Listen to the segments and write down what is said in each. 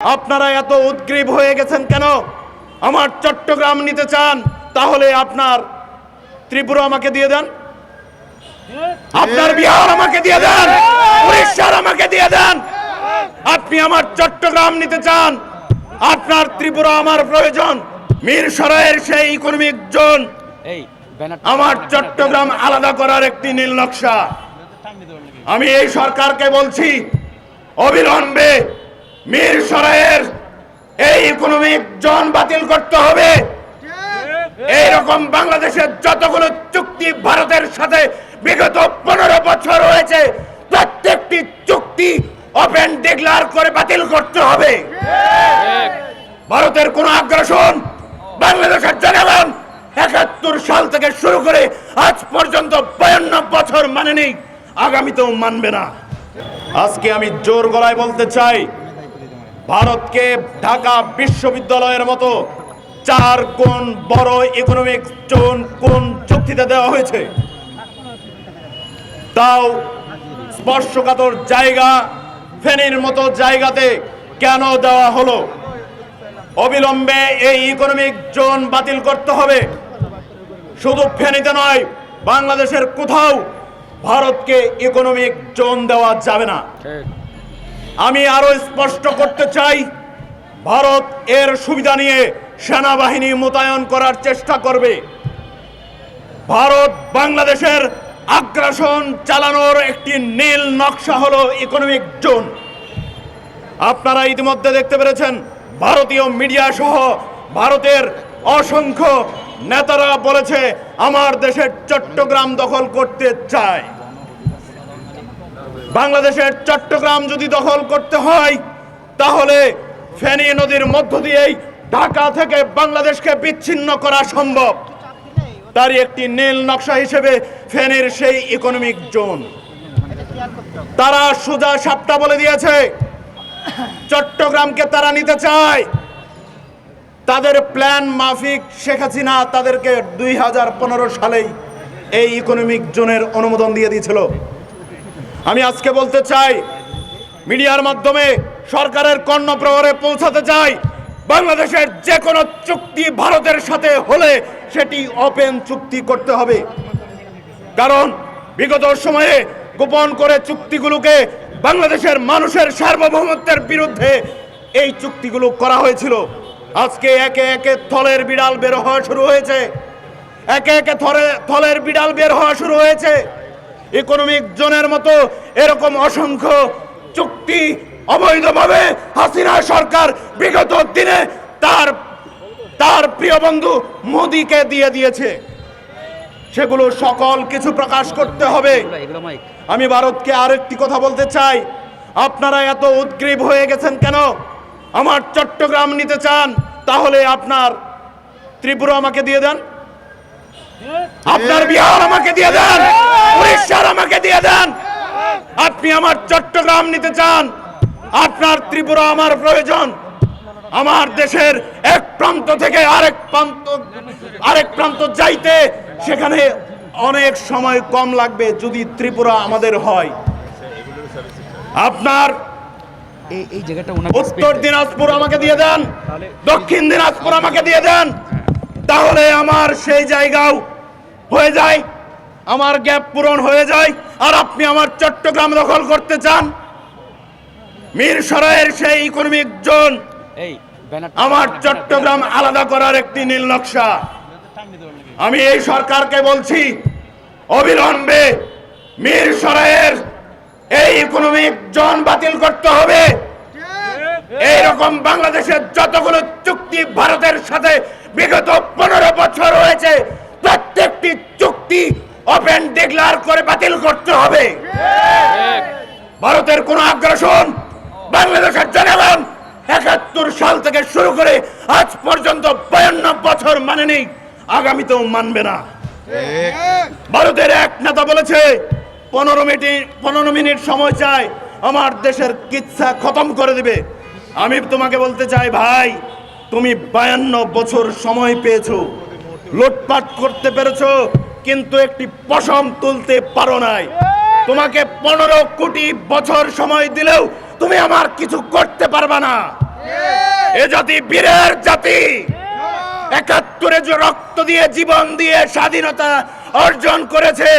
আপনারা এত উদ্গ্রীব হয়ে গেছেন কেন? আমার চট্টগ্রাম নিতে চান তাহলে আপনার ত্রিপুরা আমাকে দিয়ে দেন। আপনার বিহার আমাকে দিয়ে দেন। উড়িষ্যার আমাকে দিয়ে দেন। আপনি আমার চট্টগ্রাম নিতে চান আপনার ত্রিপুরা আমার প্রয়োজন। মিরসরাইয়ের সেই ইকোনমিক জোন আমার চট্টগ্রাম আলাদা করার একটি নীল নকশা। আমি এই সরকারকে বলছি অবিলম্বে মীর সরাইয়ের এই ইকোনমিক জোন বাতিল করতে হবে। এইরকম বাংলাদেশের যতগুলো চুক্তি ভারতের সাথে বিগত পনেরো বছর হয়েছে, প্রত্যেকটি চুক্তি ওপেন ডিক্লার করে বাতিল করতে হবে। ভারতের কোন আগ্রাসন বাংলাদেশের জনগণ একাত্তর সাল থেকে শুরু করে আজ পর্যন্ত বায়ান্ন বছর মানে নেই আগামীতেও মানবে না। আজকে আমি জোর গলায় বলতে চাই ভারতকে ঢাকা বিশ্ববিদ্যালয়ের মতো চার কোন বড় ইকোনমিক জোন কোন চুক্তিতে দেওয়া হয়েছে? তাও স্পর্শকাতর জায়গা, ফেনীর মতো জায়গাতে কেন দেওয়া হলো? অবিলম্বে এই ইকোনমিক জোন বাতিল করতে হবে। শুধু ফেনীতে নয়, বাংলাদেশের কোথাও ভারতকে ইকোনমিক জোন দেওয়া যাবে না। আমি আরও স্পষ্ট করতে চাই, ভারত এর সুবিধা নিয়ে সেনাবাহিনী মোতায়েন করার চেষ্টা করবে। ভারত বাংলাদেশের আগ্রাসন চালানোর একটি নীল নকশা হলো ইকোনমিক জোন আপনারা ইতিমধ্যে দেখতে পেরেছেন, ভারতীয় মিডিয়া সহ ভারতের অসংখ্য নেতারা বলেছে, আমার দেশের চট্টগ্রাম দখল করতে চায়। বাংলাদেশের চট্টগ্রাম যদি দখল করতে হয়, তাহলে ফেনী নদীর মধ্য দিয়েই ঢাকা থেকে বাংলাদেশকে বিচ্ছিন্ন করা সম্ভব। তারই একটি নীল নকশা হিসেবে ফেনীর সেই ইকোনমিক জোন তারা সোজা সাপটা বলে দিয়েছে, চট্টগ্রামকে তারা নিতে চায়। তাদের প্ল্যান মাফিক শেখ হাসিনা তাদেরকে দুই হাজার পনেরো সালেই এই ইকোনমিক জোনের অনুমোদন দিয়ে দিয়েছিল। আমি আজকে বলতে চাই, মিডিয়ার মাধ্যমে সরকারের কর্ণপ্রহরে পৌঁছাতে চাই, বাংলাদেশের যে কোনো চুক্তি ভারতের সাথে হলে সেটি ওপেন চুক্তি করতে হবে। কারণ বিগত সময়ে গোপন করে চুক্তিগুলোকে বাংলাদেশের মানুষের সার্বভৌমত্বের বিরুদ্ধে এই চুক্তিগুলো করা হয়েছিল। আজকে একে একে থলের বিড়াল বের হওয়া শুরু হয়েছে। একে একে থরে থলের বিড়াল বের হওয়া শুরু হয়েছে। ইকোনমিক জোনের মতো এরকম অসংখ্য চুক্তি অবৈধভাবে হাসিনা সরকার বিগত দিনে তার তার প্রিয় বন্ধু মোদিকে দিয়ে দিয়েছে। সেগুলো সকল কিছু প্রকাশ করতে হবে। আমি ভারতকে আরেকটি কথা বলতে চাই। আপনারা এত উদ্গ্রীব হয়ে গেছেন কেন? আমার চট্টগ্রাম নিতে চান, তাহলে আপনার ত্রিপুরা আমাকে দিয়ে দেন। আপনার বিহার আমাকে দিয়ে দেন উড়িষ্যার আমাকে দিয়ে দেন। আপনি আমার চট্টগ্রাম নিতে চান আপনার ত্রিপুরা আমার প্রয়োজন। আমার দেশের এক প্রান্ত থেকে আরেক প্রান্ত আরেক প্রান্ত যাইতে সেখানে অনেক সময় কম লাগবে যদি ত্রিপুরা আমাদের হয়। আপনার এই এই জায়গাটা উত্তর দিনাজপুর আমাকে দিয়ে দেন দক্ষিণ দিনাজপুর আমাকে দিয়ে দেন। তাহলে আমার সেই জায়গাও হয়ে যায় আমার গ্যাপ পূরণ হয়ে যায় আর আপনি আমার চট্টগ্রাম দখল করতে চান? মিরসরাইয়ের সেই ইকোনমিক জোন আমার চট্টগ্রাম আলাদা করার একটি নীল নকশা। আমি এই সরকারকে বলছি অবিলম্বে মীর সরাইয়ের এই ইকোনমিক জোন বাতিল করতে হবে। এইরকম বাংলাদেশের যতগুলো চুক্তি ভারতের সাথে বিগত পনেরো বছর হয়েছে, প্রত্যেকটি চুক্তি ওপেন ডিক্লার করে বাতিল করতে হবে। ভারতের কোন আগ্রাসন বাংলাদেশের জনগণ একাত্তর সাল থেকে শুরু করে আজ পর্যন্ত বায়ান্ন বছর মানে নেই আগামীতেও মানবে না। ভারতের এক নেতা বলেছে, পনেরো মিনিট পনেরো মিনিট সময় চাই, আমার দেশের কিচ্ছা খতম করে দিবে। আমি তোমাকে বলতে চাই, ভাই, তুমি বায়ান্ন বছর সময় পেয়েছ। লুটপাট করতে পেরেছ, কিন্তু একটি পশম তুলতে পারো নাই। তোমাকে পনেরো কোটি বছর সময় দিলেও তুমি আমার কিছু করতে পারবা না। এ জাতি বীরের জাতি। একাত্তরে যে রক্ত দিয়ে জীবন দিয়ে স্বাধীনতা অর্জন করেছে,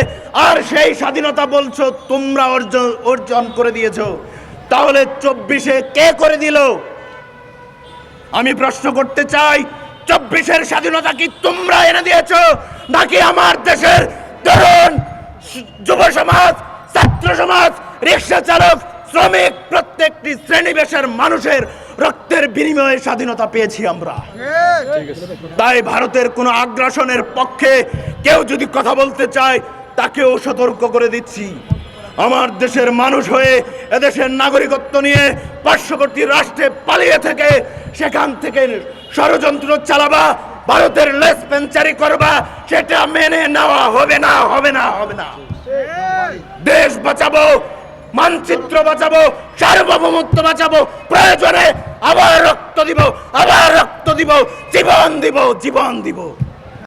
আর সেই স্বাধীনতা বলছো তোমরা অর্জন অর্জন করে দিয়েছ। তাহলে চব্বিশে কে করে দিল? আমি প্রশ্ন করতে চাই, চব্বিশের স্বাধীনতা কি তোমরা এনে দিয়েছ, নাকি আমার দেশের তরুণ যুব সমাজ, ছাত্র সমাজ, রিক্সা চালক, শ্রমিক, প্রত্যেকটি শ্রেণীবেশের মানুষের রক্তের বিনিময়ে স্বাধীনতা পেয়েছি আমরা? তাই ভারতের কোনো আগ্রাসনের পক্ষে কেউ যদি কথা বলতে চায়, তাকেও সতর্ক করে দিচ্ছি। আমার দেশের মানুষ হয়ে এদেশের নাগরিকত্ব নিয়ে পার্শ্ববর্তী রাষ্ট্রে পালিয়ে থেকে সেখান থেকে ষড়যন্ত্র চালাবা, ভারতের লেস পেঞ্চারি করবা, সেটা মেনে নেওয়া হবে না হবে না হবে না। দেশ বাঁচাবো, মানচিত্র বাঁচাবো, সার্বভৌমত্ব বাঁচাবো, প্রয়োজনে আবার রক্ত দিব, আবার রক্ত দিব, জীবন দিব জীবন দিব।